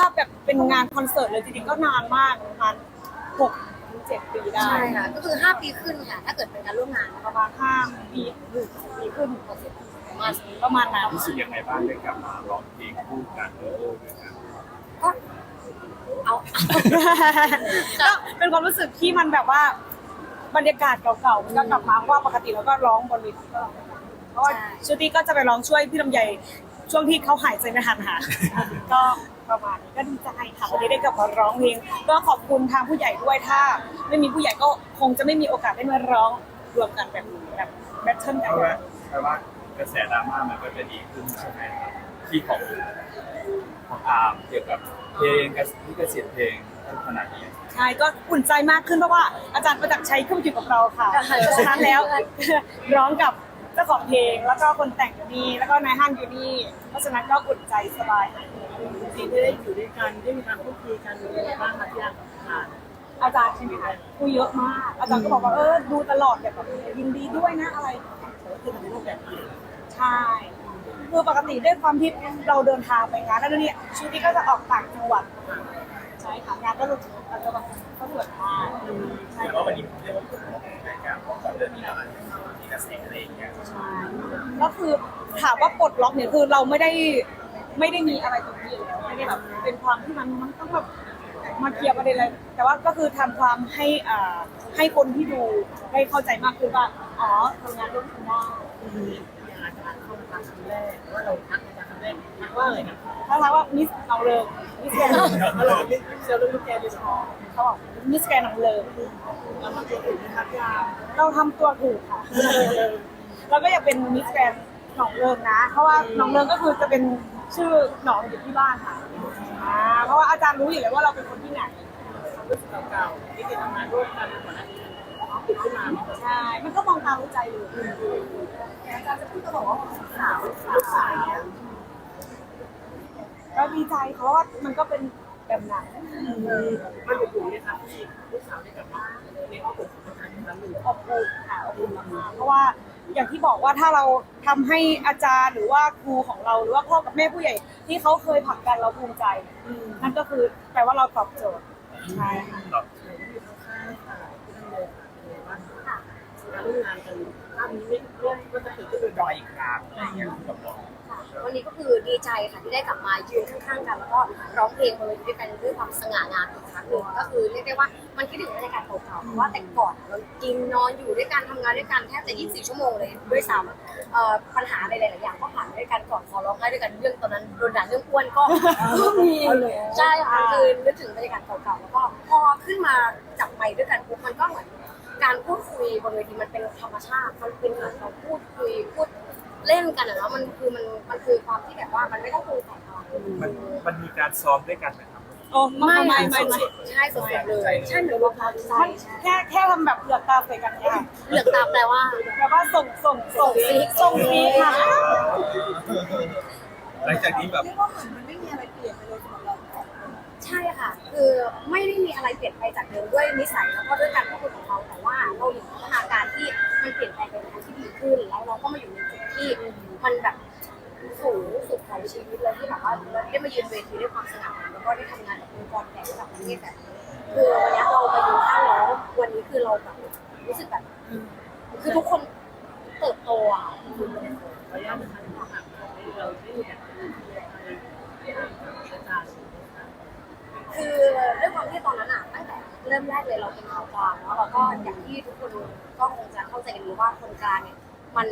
ถ้าแบบเป็นงานคอนเสิร์ตเลยจริงๆก็นานมากประมาณหกถึงเจ็ดปีได้ใช่ค่ะก็คือ 5 ปีขึ้นค่ะ ถ้าเกิดเป็นการร่วมงานประมาณห้าปีหรือปีขึ้นประมาณประมาณนั้นรู้สึกยังไงบ้างได้กลับมาร้องเพลงคู่กันเออด้วยกันก็เอาก็เป็นความรู้สึกที่มันแบบว่าบรรยากาศเก่าๆมันก็กลับมาเพราะว่าปกติเราก็ร้องบนเวทีตลอดเพราะว่าชูตี้ก็จะไปร้องช่วยพี่ลำไยช่วงที่เขาหายใจไม่ทันค่ะก็ ประมาณนี้ก็ดีใจค่ะวันนี้ได้กลับมาร้องเพลงก็ขอบคุณทางผู้ใหญ่ด้วยถ้า ไม่มีผู้ใหญ่ก็คงจะไม่มีโอกาสได้มาร้องรวมกันแบบแบบแบทเทิลเพกันราะว่าแปลว่ากระแสดราม่ามันก็จะดีขึ้นใช่ไหมครับที่ของของอาร์มเกี่ยวกับเพลงกับที่กระเสียเพลงขนาดนี้ใช่ก็อุ่นใจมากขึ้นเพราะว่าอาจารย์ประจักษ์ชัยขึ้นมาอยู่กับเราค่ะเพราะฉะนั้นแล้วร้องกับเจ้าของเพลงแล้วก็คนแต่งอยู่นี่แล้วก็นายห้างอยู่นี่เพราะฉะนั้นก็อุ่นใจสบาย หายเหนื่ได้อยู่ด้วยกันได้มีการพูดคุยกันหรืออะไรบ้างคะที่ร้านอาหารอาจารย์ใช่ไหมคะคุยเยอะมาก อาจารย์ก็บอกว่าเออดูตลอดแบบยินดีด้วยนะอะไรคือเป็นรูปแบบนี้ใช่คือปกติด้วยความที่เราเดินทางไปงานแล้วเนี่ยชุดนี้ก็จะออกต่างจังหวัดใช่ค่ะงานก็รู้สึกต่างจังหวัดก็สวยมากใช่แต่ว่าวันนี้ผมเรียกว่าในการของเรื่องนี้อะไรมีกระแสอะไรอย่างเงี้ยใช่ก็คือถามว่าปลดล็อกเนี่ยคือเราไม่ได้ ไม่ได้มีอะไรตรงนี้อยู่แล้วไม่ได้แบบเป็นความที่มันมันต้องแบบมาเคลียร์ประเด็นอะไรแต่ว่าก็คือทำความให้อ่าให้คนที่ดูได้เข้าใจมากขึ้นว่าอ๋อทำงานร่วมกันได้อย่างอาจารย์เข้ามาครั้งแรกว่าเราทักอาจารย์ครั้งแรกทักว่าอะไรนะถ้าถามว่ามิสเอาเลยมิสแกนด์เราเราไม่เซลล์เรื่องแกนเลยชอเขาบอกมิสแกนด์เอาเลยแล้วมันจะถึงนะครับยาเราทำตัวถูกค่ะเราก็อยากเป็นมิสแกนหนองเริงนะ เพราะว่าหนองเริงก็คือจะเป็น ชื่อหนองอยู่ที่บ้านค่ะอ่าเพราะว่าอาจารย์รู้อยู่แล้วว่าเราเป็นคนที่ไหนรู้สึกเก่าๆที่เคยทำงานร่วมกันก่อนหน้านี้ติดขึ้นมาใช่มันก็มองตามรู้ใจเลยอาจารย์จะพูดก็บอกว่าสาวสาวเนี่ยก็ดีใจเพราะว่ามันก็เป็นแบบนั้นมันอยู่อยู่เนี่ยครับที่ลูกสาวได้กลับมาในอ้อมอกของอาจารย์ครั้งหนึ่งอบอุ่นค่ะอบอุ่นมากๆเพราะว่า อย่างที่บอกว่าถ้าเราทำให้อาจารย์หรือว่าครูของเราหรือว่าพ่อกับแม่ผู้ใหญ่ ที่เขาเคยผลักดันเราภูมิใจนั่นก็คือแปลว่าเราตอบโจทย์ใช่ค่ะตอบอยู่ข้างๆค่ะที่เลยค่ะการร่วมงานกันภาพนี้ไม่ร่วมก็จะเกิดขึ้นบ่อยอีกครั้งอะไรอย่างเงี้ยกับน้องค่ะ วันนี้ก็คือดีใจค่ะที่ได้กลับมายืนข้างๆกันแล้วก็ร้องเพลงบนเวทีด้วยกันด้วยความสง่างามอีกครั้งหนึ่งก็คือเรียกได้ว่ามันคิดถึงบรรยากาศเก่าๆเพราะว่าแต่ก่อนเรากินนอนอยู่ด้วยกันทำงานด้วยกันแทบจะ 24 ชั่วโมงเลยด้วยซ้ำเอ่อปัญหาอะไรหลายๆอย่างก็ผ่านมาด้วยกันก่อนพอร้องไห้ด้วยกันเรื่องตอนนั้นโดนด่าเรื่องอ้วนก็ ก็มีใช่ค่ะคือนึกถึงบรรยากาศเก่าๆแล้วก็พอขึ้นมาจับไมค์ด้วยกันปุ๊บมันก็เหมือน การพูดคุยบนเวทีมันเป็นธรรมชาติ มันเป็นเหมือนเราพูดคุยพูด เล่นกันอะเนาะมันคือมันมันคือความที่แบบว่ามันไม่ต้องปรุงแต่งอะไรมันมันมีการซ้อมด้วยกันไหมครับโอ้ไม่ไม่ไม่ไม่ไม่ใช่สดๆเลยใช่เหมือนว่าพอใจมันแค่แค่ทำแบบเหลือกตาใส่กันเนี่ยเหลือกตาแปลว่าแบบว่าส่งส่งส่งส่งฟีดค่ะหลังจากนี้แบบเรียกว่าเหมือนมันไม่มีอะไรเปลี่ยนไปเลยสำหรับเราใช่ค่ะ คือไม่ได้มีอะไรเปลี่ยนไปจากเดิมด้วยนิสัยแล้วก็ด้วยการพูดของเราแต่ว่าเราเห็นพัฒนาการที่มันเปลี่ยนแปลงไปในทางที่ดีขึ้นแล้วเราก็มาอยู่ในจุด ที่มันแบบสูงสุดของชีวิตเลยที่แบบว่าเราได้มายืนเวทีด้วยความสง่างามแล้วก็ได้ทำงานกับองค์กรใหญ่ระดับประเทศแบบนี้คือวันนี้เรามายืนข้างน้องวันนี้คือเราแบบรู้สึกแบบคือทุกคนเติบโตอะขออนุญาตนะคะที่ถามเราไมีแบบอาคือด้วยความที่ตอนนั้นอะตั้งแต่เริ่มแรกเลยเราเป็นคนกลางแล้วเราก็อย่างที่ทุกคนก็คงจะเข้าใจกันดีว่าคนกลางเนี่ยมัน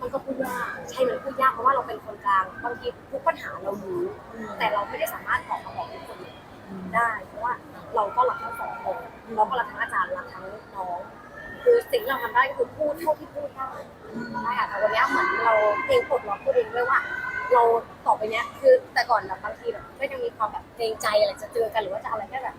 มันก็พูดยากใช่มันพูดยากเพราะว่าเราเป็นคนกลางบางทีทุกปัญหาเรารู้แต่เราไม่ได้สามารถบอกมาบอกทุกคนได้เพราะว่าเราก็รักทั้งสองคนเราก็รักทั้งอาจารย์รักทั้งน้อง คือสิ่งเราทำได้ก็คือพูดเท่าที่พูดได้ใช่ค่ะแต่วันนี้เหมือนเราเองปลดล็อกตัวเองด้วยว่าเราต่อไปเนี้ยคือแต่ก่อนแบบบางทีแบบก็ยังมีความแบบเกรงใจอะไรจะเจอกันหรือว่าจะอะไรแค่แบบ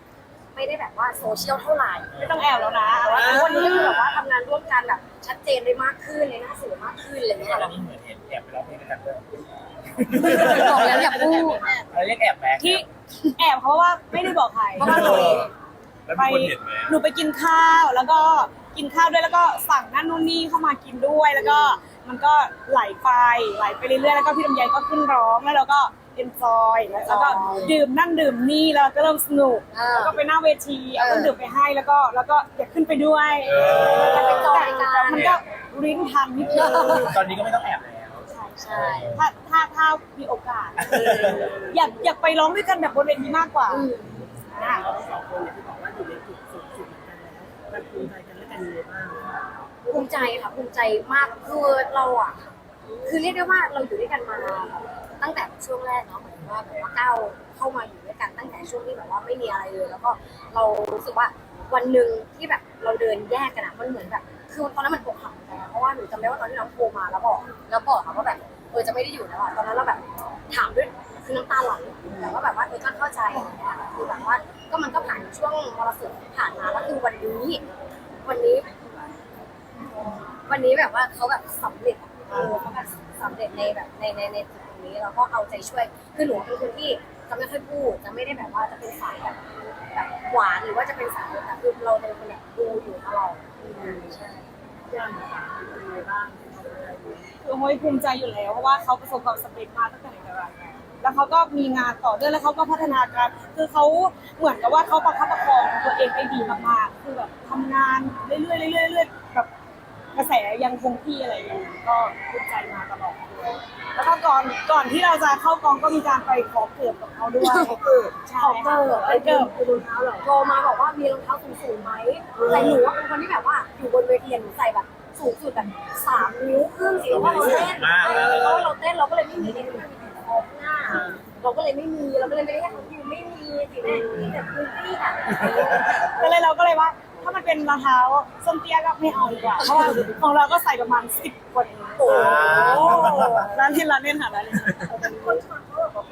ไม่ได้แบบว่าโซเชียลเท่าไหร่ไม่ต้องแอบแล้วนะแต่ว่าวันนี้ก็คือแบบว่าทำงานร่วมกันแบบชัดเจนได้มากขึ้นในหน้าสื่อมากขึ้นอะไรเงี้ยอันนี้เหมือนเห็นแอบไปร้องเพลงด้วยกันด้วยบอกแล้วอย่าพูดเราเรียกแอบแบกที่แอบเพราะว่าไม่ได้บอกใครเพราะว่าเราเองแล้วไปมีคนเห็นไหมหนูไปกินข้าวแล้วก็กินข้าวด้วยแล้วก็สั่งนั่นนู่นนี่เข้ามากินด้วยแล้วก็มันก็ไหลไปไหลไปเรื่อยๆแล้วก็พี่ลำไยก็ขึ้นร้องแล้วเราก็ เอนจอยแล้วก็ดื่มนั่นดื่มนี่แล้วก็เริ่มสนุกเออแล้วก็ไปหน้าเวทีเอาเครื่องดื่มไปให้แล้วก็แล้วก็อยากขึ้นไปด้วยแล้วไปจอยกันแต่มันก็ริ้นทันนิดนึงตอนนี้ก็ไม่ต้องแอบแล้วใช่ถ้าถ้าถ้ามีโอกาส อยากอยากไปร้องด้วยกันแบบบนเวทีมากกว่าอืมอะเราทั้งสองคนอย่างที่บอกว่าอยู่ในจุดสูงสุดเหมือนกันแล้วมันภูมิใจกันและกันยังไงบ้างภูมิใจค่ะภูมิใจมากคือเราอะ คือเรียกได้ว่าเราอยู่ด้วยกันมา ตั้งแต่ช่วงแรกเนาะเหมายถึงว่าแบบว่าก้าวเข้ามาอยู่ด้วยกันตั้งแต่ช่วงที่แบบว่าไม่มีอะไรเลย แล้วก็เรารู้สึกว่าวันหนึ่งที่แบบเราเดินแยกกันอะมันเหมือนแบบคือตอนนั้นมันอกหักเหมือนกันเพราะว่าหนูจำได้ว่าตอนที่น้องโทรมาแล้วบอกแล้วบอกค่ะว่าแบบเออจะไม่ได้อยู่แล้วอะตอนนั้นเราแบบถามด้วยคือน้ำตาไหลแต่ว่าแบบว่าเออก็เข้าใจอะไรเงี้ยคือแบบว่าก็มันก็ผ่านช่วงมรสุมผ่านมาแล้วคือวันนี้ วันนี้ วันนี้แบบว่าเขาแบบสำเร็จเออเขาแบบสำเร็จในแบบในในในจุด นี้แล้วก็เอาใจช่วย คือหนูเป็นคนที่จะไม่ค่อยพูด จะไม่ได้แบบว่าจะเป็นสายแบบแบบหวานหรือว่าจะเป็นสายแบบคือเราเป็นคนแบบดูอยู่ตลอดใช่ย่างค่ะเป็นไงบ้างเขาเป็นอะไรอยู่คือโฮยภูมิใจอยู่แล้วเพราะว่าเขาประสบความสำเร็จมาตั้งแต่ไหนแต่ไรแล้วเขาก็มีงานต่อเนื่องแล้วเขาก็พัฒนาการ คือเขาเหมือนกับว่าเขาประคับประคองตัวเองได้ดีมากๆ คือแบบทำงานเรื่อยๆเรื่อยๆเรื่อยๆแบบ กระแสยังคงที่อะไรอย่างเงี้ยก็ภูมิใจมาตลอดด้วยแล้วก็ก่อนก่อนที่เราจะเข้ากองก็มีการไปขอเกิดกับเขาด้วยขอเกิดใช่ขอเกิดไปเกิดคือรองเท้าเหรอโทรมาบอกว่ามีรองเท้าสูงๆไหมแต่หนูว่าเป็นคนที่แบบว่าอยู่บนเวทีอะหนูใส่แบบสูงสุดแบบสามนิ้วครึ่งสิเพราะว่าเราเต้นเออแล้วเราเต้นเราก็เลยไม่มีในที่มันมีแต่คอหน้าเราก็เลยไม่มีเราก็เลยไม่ได้ให้เขาอยู่ไม่มีสิแม่มีแต่พื้นที่อะก็เลยเราก็เลยว่าถ้ามันเป็นรองเท้าส้นเตี้ยก็ไม่เอาดีกว่า เพราะว่าของเราก็ใส่ประมาณสิบกว่านิ้โอ้ร้านเล่ร้านเล่นค่ะร้านเล่นคนชอบเขาแบบ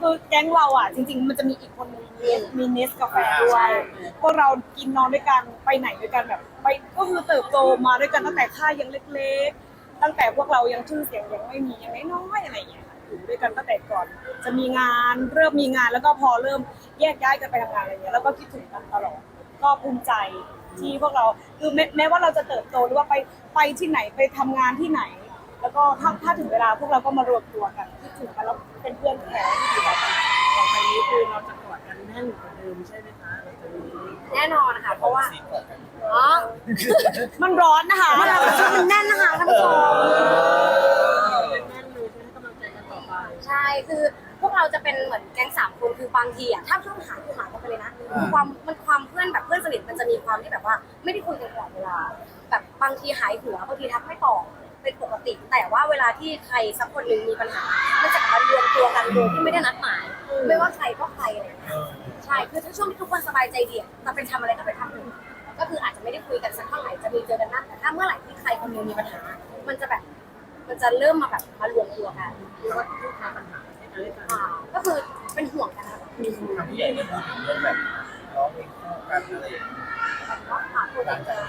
คือแก๊งเราอะ จริง ๆ มันจะมีอีกคนนึงมีเนสกาแฟด้วยพวกเรากินนอนด้วยกันไปไหนด้วยกันแบบ ไปก็คือเติบโตมาด้วยกันตั้งแต่ค่ายยังเล็กๆ ตั้งแต่พวกเรายังชื่อเสียงยังไม่มียังน้อยๆอะไรอย่างเงี้ย อยู่ด้วยกันตั้งแต่ก่อน จะมีงานเริ่มมีงานแล้วก็พอเริ่มแยกย้ายกันไปทำงานอะไรเงี้ยแล้วก็คิดถึงกันตลอดก็ภูมิใจที่พวกเราคือแม้แม้ว่าเราจะเติบโตหรือว่าไปไปที่ไหนไปทำงานที่ไหน แล้วก็ถ้าถ้าถึงเวลาพวกเราก็มารวมตัวกันคิดถึงกันแล้วเป็นเพื่อนแท้ที่ดีต่อกันต่อไปนี้คือเราจะกอดกันแน่นกว่าเดิมใช่ไหมคะเราจะมีแน่นอนค่ะเพราะว่าซีกอดกันอ๋อมันร้อนนะคะมันแน่นนะคะท่านผู้ชม คือพวกเราจะเป็นเหมือนแก๊งสามคนคือบางทีอะถ้าช่วงหาคือหากันไปเลยนะความมันความเพื่อนแบบเพื่อนสนิทมันจะมีความที่แบบว่า ไม่ได้คุยกันตลอดเวลา แบบบางทีหายหัวบางทีทักไม่ตอบเป็นปกติ แต่ว่าเวลาที่ใครสักคนหนึ่งมีปัญหามันจะกลับมารวมตัวกันโดยที่ไม่ได้นัดหมาย ไม่ว่าใครก็ใครอะไรอย่างเงี้ยใช่คือถ้าช่วงที่ทุกคนสบายใจดีอะจะเป็นทำอะไรก็ไปทำเลยก็คืออาจจะไม่ได้คุยกันสักเท่าไหร่จะมีเจอกันบ้างแต่ถ้าเมื่อไหร่ที่ใครคนหนึงมีปัญหา มันจะแบบมันจะเริ่มมาแบบมารวมตัวกันหรือว่าทุกทางปัญหาให้ กันและกันอ่าก็คือเป็นห่วงกันนะคะทางผู้ใหญ่ได้พูดถึงเรื่องแบบร้องเพลงคู่กันอะไรอย่างเงี้ยแบบว่าหาตัวเองเจอ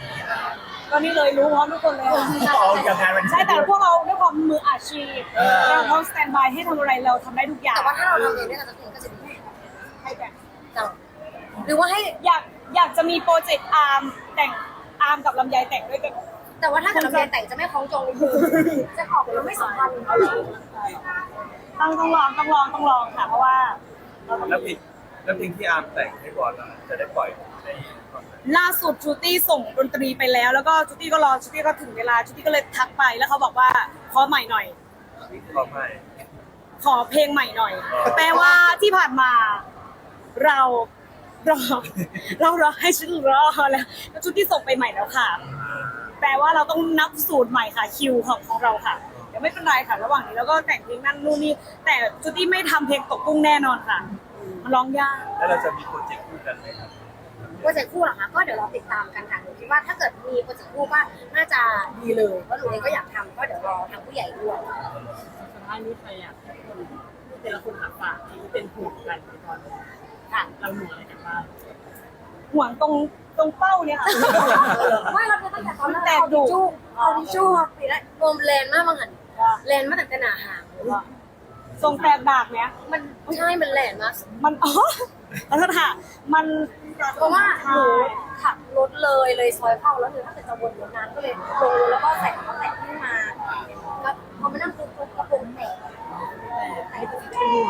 ก็นี่เลยรู้พร้อมทุกคนเลยเอาอย่างงานวันนี้ ใช่แต่พวกเราด้วยความมืออาชีพเออ เราพร้อมสแตนบายให้ทำอะไรเราทำได้ทุกอย่างแต่ว่าถ้าเราทำเองด้วยกันสักคนก็จะดีให้แต่งจังหรือว่าให้อยากอยากจะมีโปรเจกต์อาร์มแต่งอาร์มกับลำไยแต่งด้วยกัน แต่ว่าถ้าเกิดเราเรียนแต่งจะไม่คล้องจองคือจะออกมาไม่สัมพันธ์เอาเลย ต้องต้องลองต้องลองต้องลองค่ะ เพราะว่าเราต้องแล้วเพลงแล้วเพลงที่อาร์มแต่งให้บอลอะจะได้ปล่อยในตอนไหนล่าสุดชูตี้ส่งดนตรีไปแล้ว แล้วก็ชูตี้ก็รอชูตี้ก็ถึงเวลาชูตี้ก็เลยทักไปแล้วเขาบอกว่าขอใหม่หน่อยขอให้ขอเพลงใหม่หน่อยแปลว่าที่ผ่านมา เรารอ เรารอให้ฉันรอแล้วแล้วชุดที่ส่งไปใหม่แล้วค่ะ แปลว่าเราต้องนับสูตรใหม่ค่ะคิวของของเราค่ะเดี๋ยวไม่เป็นไรค่ะ ระหว่างนี้เราก็แต่งเพลงนั่นนู่นนี่แต่ชุดที่ไม่ทำเพลงตกกุ้งแน่นอนค่ะ มันร้องยาก แล้วเราจะมีโปรเจกต์คู่กันไหมครับโปรเจกต์คู่เหรอคะก็เดี๋ยวเราติดตามกันค่ะหนูคิดว่าถ้าเกิดมีโปรเจกต์คู่ก็น่าจะดีเลยเพราะหนูเองก็อยากทำก็เดี๋ยวรอทางผู้ใหญ่ด้วยสุดท้ายนี้ใครอยากให้คนแต่ละคนหาฝากที่เป็นห่วงกันในตอนนี้ค่ะเราห่วงอะไรกันบ้างห่วงตรงตรงเป้าเนี่ยค่ะ ไม่เราจะตั้งแต่ตอนนั้นแต่เอาดุทิชชู่เอาทิชชู่มาปิดแล้วรวมแลนมากบางหัน แลนมาตั้งแต่หนาหางทรงแตกดากเนี้ยมันใช่มันแลนมาก มันอ๋อขอโทษค่ะ มันเพราะว่าหนูขับรถเลยเลยซอยเข้าแล้วหนูถ้าเกิดจะวนรถนานก็เลยลงแล้วก็ใส่กระแตะขึ้นมาก็พอมานั่งปุ๊บปุ๊บกระโปรงแตกแต่เป็นห่วง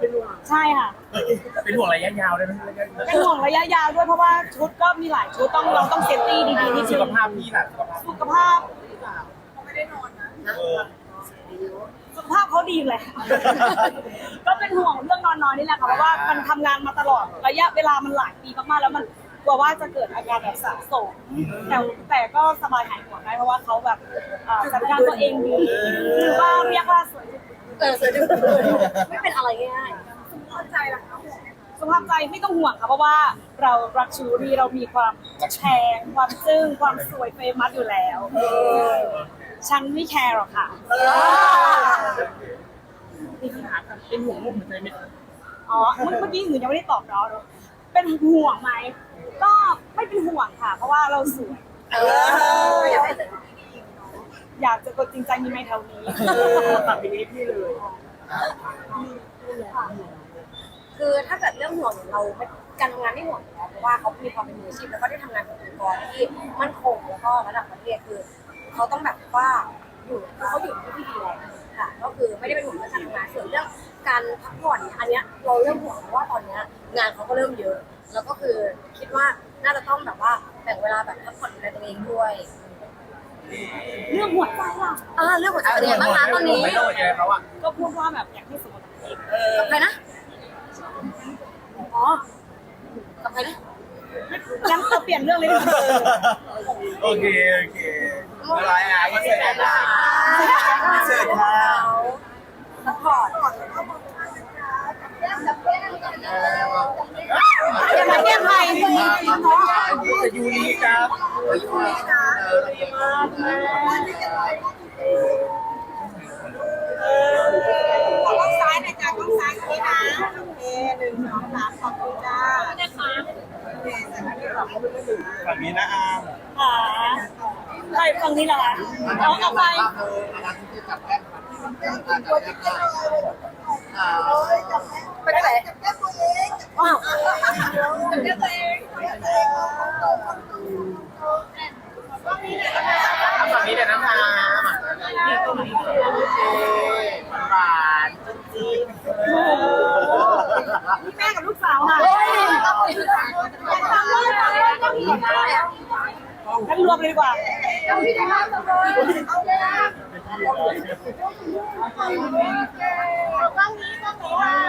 เป็นห่วงใช่ค่ะ เป็นห่วงระยะยาวได้ไหมระยะเป็นห่วงระยะยาวด้วยเพราะว่าชุดก็มีหลายชุดต้องเราต้องเซฟตี้ดีๆนิดสุนึขงภาพพี่ล่ะสุขภาพสุขภาพ เออสุขภาพเขาดีแหละก็เป็นห่วงเรื่องนอนน้อยนี่แหละค่ะเพราะว่ามันทำงานมาตลอดระยะเวลามันหลายปีมากๆแล้วมันกลัวว่าจะเกิดอาการแบบสะสมแต่แต่ก็สบายหายห่วงได้เพราะว่าเขาแบบเอ่อจัดการตัวเองดีหรือว่าเรียกว่าสวย เออเสือดึงไม่เป็นอะไรง่ายสุขภาพใจล่ะคะสุขภาพใจไม่ต้องห่วงค่ะเพราะว่าเรารักชูรีเรามีความแพงความซึ้งความสวยเฟมัสอยู่แล้ว ฉันไม่แคร์หรอกค่ะมีคำถามกับเป็นห่วงลูกหัวใจไหมคะอ๋อเมื่อเมื่อกี้หนูยังไม่ได้ตอบเนาะเป็นห่วงไหม ก็ไม่เป็นห่วงค่ะ เพราะว่าเราสวย เอออยากให้เสืออยากจะกดจริงใจมีไหมแถวนี้ฝากปีนี้พี่เลยคือถ้าเกิดเรื่องห่วงเราไม่การทำงานไม่ห่วงอยู่แล้วเพราะว่าเขามีความเป็นมืออาชีพแล้วก็ได้ทำงานกับองค์กรที่มั่นคงแล้วก็ระดับประเทศคือ เขาต้องแบบว่าอยู่คือเขาอยู่ที่ที่ดีแล้วค่ะ ก็คือไม่ได้เป็นห่วงเรื่องการทำงานส่วนเรื่องการพักผ่อนเนี่ยอันเนี้ยเราเริ่มห่วงเพราะว่าตอนเนี้ยงานเขาก็เริ่มเยอะ แล้วก็คือคิดว่าน่าจะต้องแบบว่าแบ่งเวลาแบบพักผ่อนดูแลตัวเองด้วย เรื่องหัวใจล่ะอ่าเรื่องหัวใจเป็นยังไงบ้างคะตอนนี้ไม่ต้องหัวใจเขาอะก็พูดว่าแบบอยากให้สมกับตัวเองกับใครนะอ๋อกับใครนะงั้นเราเปลี่ยนเรื่องเลยดีกว่า โอเค โอเค อะไรอะก็เสร็จแล้วนเสร็จค่ะซัพพอร์ตอย่ามาแกล้งใครจะยูรีครับกล้องซ้ายน่อยจ้ากล้องซ้ายนี่นะโอเคหนึ่งสองสามขอบคุณจ้านะคะฝั่งนี้นะอาร์มค่ะ ใครฟังนี้เหรอคะเอาเอาไปไปได้ไหนอ้าวฝั่งนี้เลยนะคะโอเคหวานจี๊ดนี่แม่กับลูกสาวค่ะเฮ้ยงั้นรวมเลยดีกว่า เอาเลย